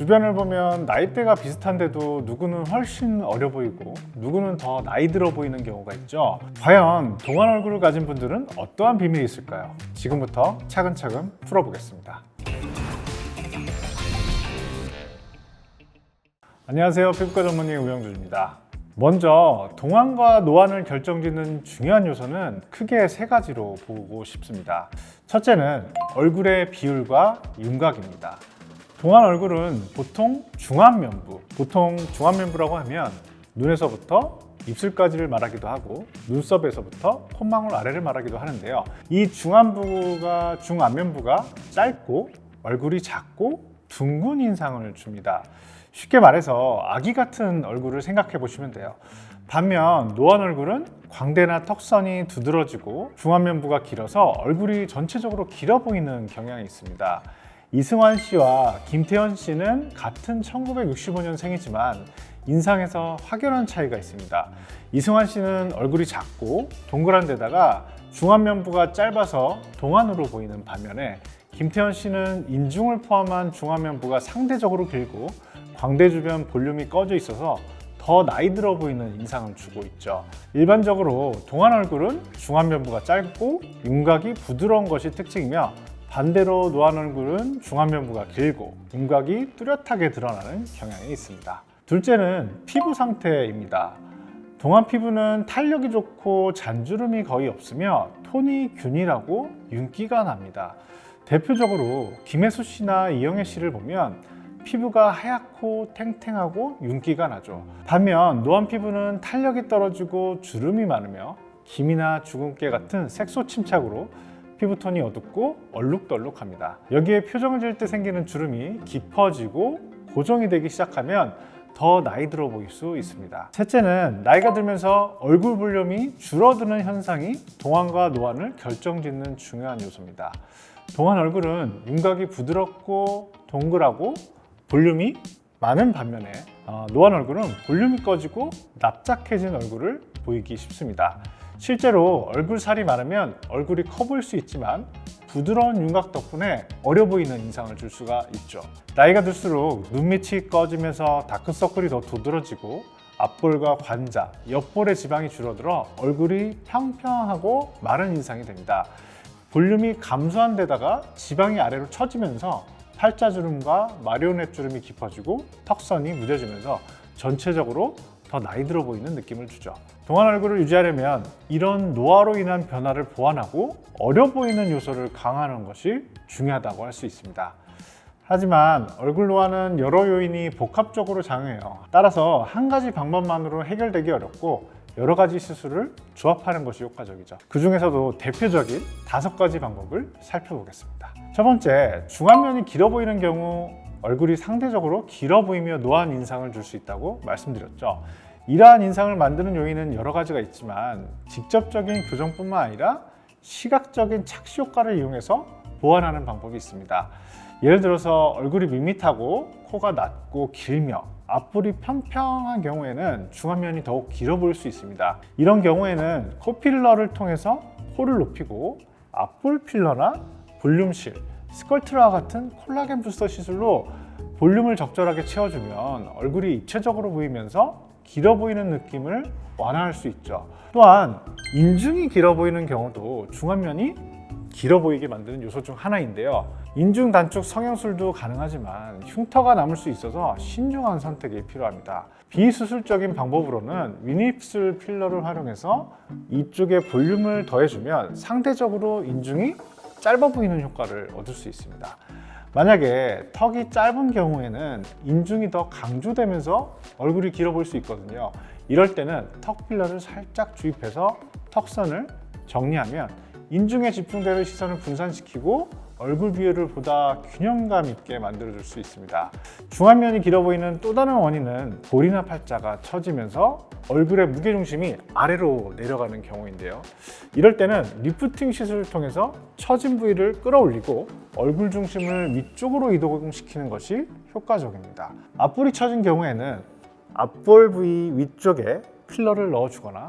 주변을 보면 나이대가 비슷한데도 누구는 훨씬 어려 보이고 누구는 더 나이 들어 보이는 경우가 있죠. 과연 동안 얼굴을 가진 분들은 어떠한 비밀이 있을까요? 지금부터 차근차근 풀어보겠습니다. 안녕하세요. 피부과 전문의 우영준입니다. 먼저 동안과 노안을 결정짓는 중요한 요소는 크게 세 가지로 보고 싶습니다. 첫째는 얼굴의 비율과 윤곽입니다. 동안 얼굴은 보통 중안면부, 보통 중안면부라고 하면 눈에서부터 입술까지를 말하기도 하고 눈썹에서부터 콧망울 아래를 말하기도 하는데요. 이 중안부가 중안면부가 짧고 얼굴이 작고 둥근 인상을 줍니다. 쉽게 말해서 아기 같은 얼굴을 생각해 보시면 돼요. 반면 노안 얼굴은 광대나 턱선이 두드러지고 중안면부가 길어서 얼굴이 전체적으로 길어 보이는 경향이 있습니다. 이승환 씨와 김태현 씨는 같은 1965년생이지만 인상에서 확연한 차이가 있습니다. 이승환 씨는 얼굴이 작고 동그란 데다가 중안면부가 짧아서 동안으로 보이는 반면에 김태현 씨는 인중을 포함한 중안면부가 상대적으로 길고 광대 주변 볼륨이 꺼져 있어서 더 나이 들어 보이는 인상을 주고 있죠. 일반적으로 동안 얼굴은 중안면부가 짧고 윤곽이 부드러운 것이 특징이며 반대로 노안 얼굴은 중안면부가 길고 윤곽이 뚜렷하게 드러나는 경향이 있습니다. 둘째는 피부 상태입니다. 동안 피부는 탄력이 좋고 잔주름이 거의 없으며 톤이 균일하고 윤기가 납니다. 대표적으로 김혜수 씨나 이영애 씨를 보면 피부가 하얗고 탱탱하고 윤기가 나죠. 반면 노안 피부는 탄력이 떨어지고 주름이 많으며 김이나 주근깨 같은 색소 침착으로 피부톤이 어둡고 얼룩덜룩합니다. 여기에 표정을 지을 때 생기는 주름이 깊어지고 고정이 되기 시작하면 더 나이 들어 보일 수 있습니다. 셋째는 나이가 들면서 얼굴 볼륨이 줄어드는 현상이 동안과 노안을 결정짓는 중요한 요소입니다. 동안 얼굴은 윤곽이 부드럽고 동글하고 볼륨이 많은 반면에 어, 노안 얼굴은 볼륨이 꺼지고 납작해진 얼굴을 보이기 쉽습니다. 실제로 얼굴 살이 많으면 얼굴이 커 보일 수 있지만 부드러운 윤곽 덕분에 어려 보이는 인상을 줄 수가 있죠. 나이가 들수록 눈밑이 꺼지면서 다크서클이 더 두드러지고 앞볼과 관자, 옆볼의 지방이 줄어들어 얼굴이 평평하고 마른 인상이 됩니다. 볼륨이 감소한 데다가 지방이 아래로 처지면서 팔자주름과 마리오넷 주름이 깊어지고 턱선이 무뎌지면서 전체적으로 더 나이 들어 보이는 느낌을 주죠. 동안 얼굴을 유지하려면 이런 노화로 인한 변화를 보완하고 어려 보이는 요소를 강화하는 것이 중요하다고 할 수 있습니다. 하지만 얼굴 노화는 여러 요인이 복합적으로 작용해요. 따라서 한 가지 방법만으로 해결되기 어렵고 여러 가지 시술을 조합하는 것이 효과적이죠. 그 중에서도 대표적인 다섯 가지 방법을 살펴보겠습니다. 첫 번째, 중안면이 길어 보이는 경우 얼굴이 상대적으로 길어 보이며 노안 인상을 줄 수 있다고 말씀드렸죠. 이러한 인상을 만드는 요인은 여러 가지가 있지만 직접적인 교정뿐만 아니라 시각적인 착시 효과를 이용해서 보완하는 방법이 있습니다. 예를 들어서 얼굴이 밋밋하고 코가 낮고 길며 앞볼이 평평한 경우에는 중안면이 더욱 길어 보일 수 있습니다. 이런 경우에는 코필러를 통해서 코를 높이고 앞볼 필러나 볼륨실, 스컬트라 같은 콜라겐 부스터 시술로 볼륨을 적절하게 채워주면 얼굴이 입체적으로 보이면서 길어 보이는 느낌을 완화할 수 있죠. 또한 인중이 길어 보이는 경우도 중안면이 길어 보이게 만드는 요소 중 하나인데요. 인중 단축 성형술도 가능하지만 흉터가 남을 수 있어서 신중한 선택이 필요합니다. 비수술적인 방법으로는 위니입술 필러를 활용해서 이쪽에 볼륨을 더해주면 상대적으로 인중이 짧아 보이는 효과를 얻을 수 있습니다. 만약에 턱이 짧은 경우에는 인중이 더 강조되면서 얼굴이 길어 보일 수 있거든요. 이럴 때는 턱 필러를 살짝 주입해서 턱선을 정리하면 인중에 집중되는 시선을 분산시키고 얼굴 비율을 보다 균형감 있게 만들어줄 수 있습니다. 중안면이 길어 보이는 또 다른 원인은 볼이나 팔자가 처지면서 얼굴의 무게중심이 아래로 내려가는 경우인데요. 이럴 때는 리프팅 시술을 통해서 처진 부위를 끌어올리고 얼굴 중심을 위쪽으로 이동시키는 것이 효과적입니다. 앞볼이 처진 경우에는 앞볼 부위 위쪽에 필러를 넣어주거나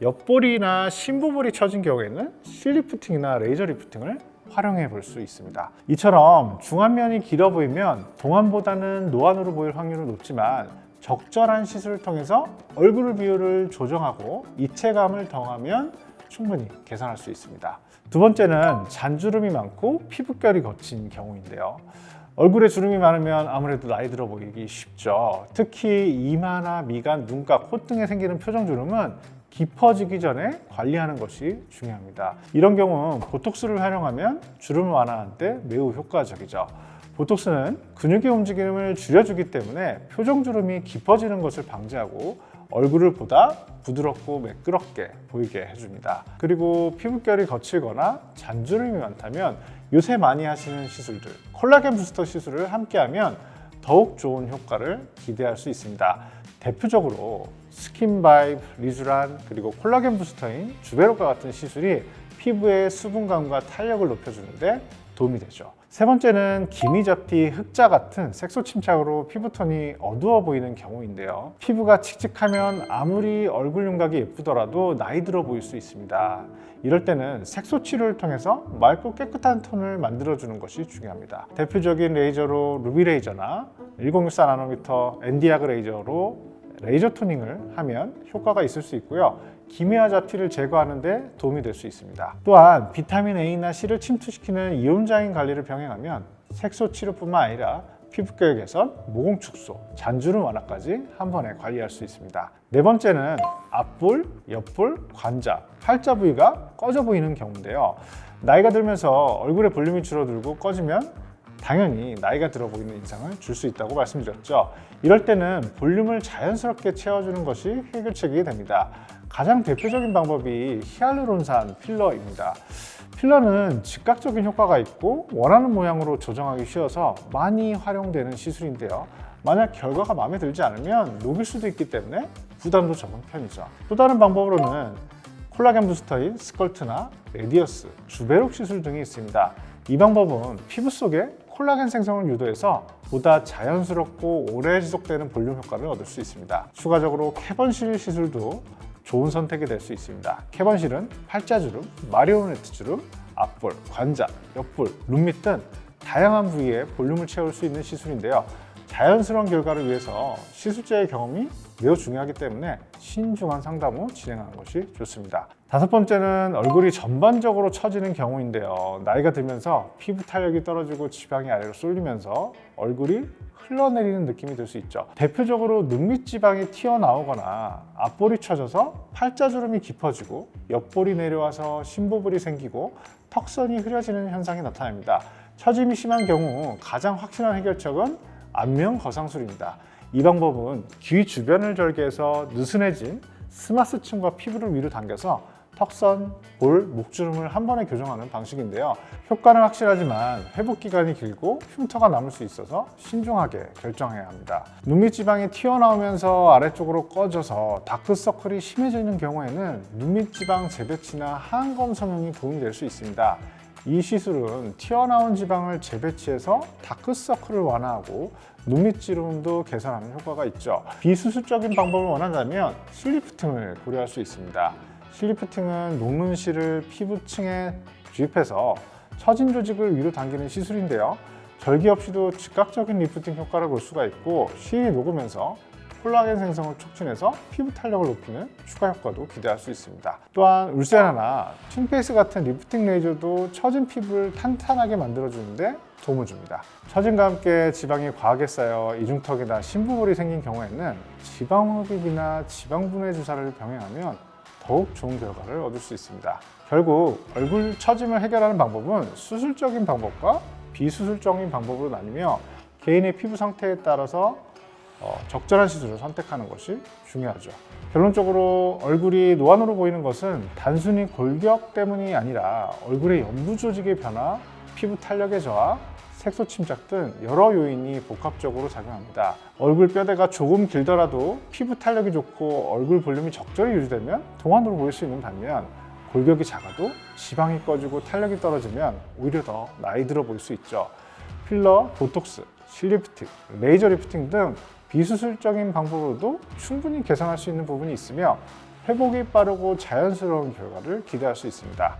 옆볼이나 심부볼이 처진 경우에는 실리프팅이나 레이저 리프팅을 활용해 볼 수 있습니다. 이처럼 중안면이 길어 보이면 동안보다는 노안으로 보일 확률은 높지만 적절한 시술을 통해서 얼굴 비율을 조정하고 입체감을 더하면 충분히 개선할 수 있습니다. 두 번째는 잔주름이 많고 피부결이 거친 경우인데요. 얼굴에 주름이 많으면 아무래도 나이 들어 보이기 쉽죠. 특히 이마나 미간, 눈가, 콧등에 생기는 표정 주름은 깊어지기 전에 관리하는 것이 중요합니다. 이런 경우 보톡스를 활용하면 주름을 완화하는 때 매우 효과적이죠. 보톡스는 근육의 움직임을 줄여주기 때문에 표정 주름이 깊어지는 것을 방지하고 얼굴을 보다 부드럽고 매끄럽게 보이게 해줍니다. 그리고 피부결이 거칠거나 잔주름이 많다면 요새 많이 하시는 시술들, 콜라겐 부스터 시술을 함께하면 더욱 좋은 효과를 기대할 수 있습니다. 대표적으로 스킨바이브, 리쥬란, 그리고 콜라겐 부스터인 주베로카 같은 시술이 피부의 수분감과 탄력을 높여주는데 도움이 되죠. 세 번째는 기미잡티, 흑자 같은 색소 침착으로 피부톤이 어두워 보이는 경우인데요. 피부가 칙칙하면 아무리 얼굴 윤곽이 예쁘더라도 나이 들어 보일 수 있습니다. 이럴 때는 색소 치료를 통해서 맑고 깨끗한 톤을 만들어주는 것이 중요합니다. 대표적인 레이저로 루비 레이저나 1064 나노미터 엔디아그 레이저로 레이저 토닝을 하면 효과가 있을 수 있고요. 기미와 잡티를 제거하는 데 도움이 될 수 있습니다. 또한 비타민 A나 C를 침투시키는 이온자인 관리를 병행하면 색소 치료뿐만 아니라 피부결 개선, 모공 축소, 잔주름 완화까지 한 번에 관리할 수 있습니다. 네 번째는 앞볼, 옆볼, 관자, 팔자 부위가 꺼져 보이는 경우인데요. 나이가 들면서 얼굴의 볼륨이 줄어들고 꺼지면 당연히 나이가 들어 보이는 인상을 줄 수 있다고 말씀드렸죠. 이럴 때는 볼륨을 자연스럽게 채워주는 것이 해결책이 됩니다. 가장 대표적인 방법이 히알루론산 필러입니다. 필러는 즉각적인 효과가 있고 원하는 모양으로 조정하기 쉬워서 많이 활용되는 시술인데요. 만약 결과가 마음에 들지 않으면 녹일 수도 있기 때문에 부담도 적은 편이죠. 또 다른 방법으로는 콜라겐 부스터인 스컬트나 레디어스, 주베록 시술 등이 있습니다. 이 방법은 피부 속에 콜라겐 생성을 유도해서 보다 자연스럽고 오래 지속되는 볼륨 효과를 얻을 수 있습니다. 추가적으로 캐번실 시술도 좋은 선택이 될 수 있습니다. 캐번실은 팔자주름, 마리오네트 주름, 앞볼, 관자, 옆볼, 룸밑 등 다양한 부위에 볼륨을 채울 수 있는 시술인데요. 자연스러운 결과를 위해서 시술자의 경험이 매우 중요하기 때문에 신중한 상담 후 진행하는 것이 좋습니다. 다섯 번째는 얼굴이 전반적으로 처지는 경우인데요. 나이가 들면서 피부 탄력이 떨어지고 지방이 아래로 쏠리면서 얼굴이 흘러내리는 느낌이 들 수 있죠. 대표적으로 눈밑 지방이 튀어나오거나 앞볼이 처져서 팔자주름이 깊어지고 옆볼이 내려와서 심부볼이 생기고 턱선이 흐려지는 현상이 나타납니다. 처짐이 심한 경우 가장 확실한 해결책은 안면 거상술입니다. 이 방법은 귀 주변을 절개해서 느슨해진 스마스층과 피부를 위로 당겨서 턱선, 볼, 목주름을 한 번에 교정하는 방식인데요. 효과는 확실하지만 회복 기간이 길고 흉터가 남을 수 있어서 신중하게 결정해야 합니다. 눈밑 지방이 튀어나오면서 아래쪽으로 꺼져서 다크서클이 심해지는 경우에는 눈밑 지방 재배치나 하안검 성형이 도움이 될수 있습니다. 이 시술은 튀어나온 지방을 재배치해서 다크서클을 완화하고 눈밑 주름도 개선하는 효과가 있죠. 비수술적인 방법을 원한다면 슬리프팅을 고려할 수 있습니다. 슬리프팅은 녹는 실을 피부층에 주입해서 처진 조직을 위로 당기는 시술인데요. 절개 없이도 즉각적인 리프팅 효과를 볼 수가 있고 실이 녹으면서 콜라겐 생성을 촉진해서 피부 탄력을 높이는 추가 효과도 기대할 수 있습니다. 또한 울세라나 튠페이스 같은 리프팅 레이저도 처진 피부를 탄탄하게 만들어주는데 도움을 줍니다. 처짐과 함께 지방이 과하게 쌓여 이중턱이나 심부볼이 생긴 경우에는 지방 흡입이나 지방분해 주사를 병행하면 더욱 좋은 결과를 얻을 수 있습니다. 결국 얼굴 처짐을 해결하는 방법은 수술적인 방법과 비수술적인 방법으로 나뉘며 개인의 피부 상태에 따라서 어, 적절한 시술을 선택하는 것이 중요하죠. 결론적으로 얼굴이 노안으로 보이는 것은 단순히 골격 때문이 아니라 얼굴의 연부 조직의 변화, 피부 탄력의 저하, 색소 침착 등 여러 요인이 복합적으로 작용합니다. 얼굴 뼈대가 조금 길더라도 피부 탄력이 좋고 얼굴 볼륨이 적절히 유지되면 동안으로 보일 수 있는 반면 골격이 작아도 지방이 꺼지고 탄력이 떨어지면 오히려 더 나이 들어 보일 수 있죠. 필러, 보톡스, 실리프팅, 레이저 리프팅 등 비수술적인 방법으로도 충분히 개선할 수 있는 부분이 있으며 회복이 빠르고 자연스러운 결과를 기대할 수 있습니다.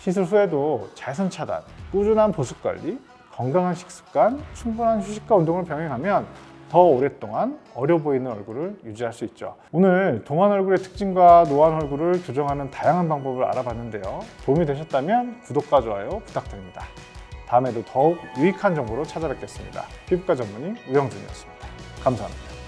시술 후에도 자외선 차단, 꾸준한 보습 관리, 건강한 식습관, 충분한 휴식과 운동을 병행하면 더 오랫동안 어려 보이는 얼굴을 유지할 수 있죠. 오늘 동안 얼굴의 특징과 노안 얼굴을 교정하는 다양한 방법을 알아봤는데요. 도움이 되셨다면 구독과 좋아요 부탁드립니다. 다음에도 더욱 유익한 정보로 찾아뵙겠습니다. 피부과 전문의 우영준이었습니다. 감사합니다.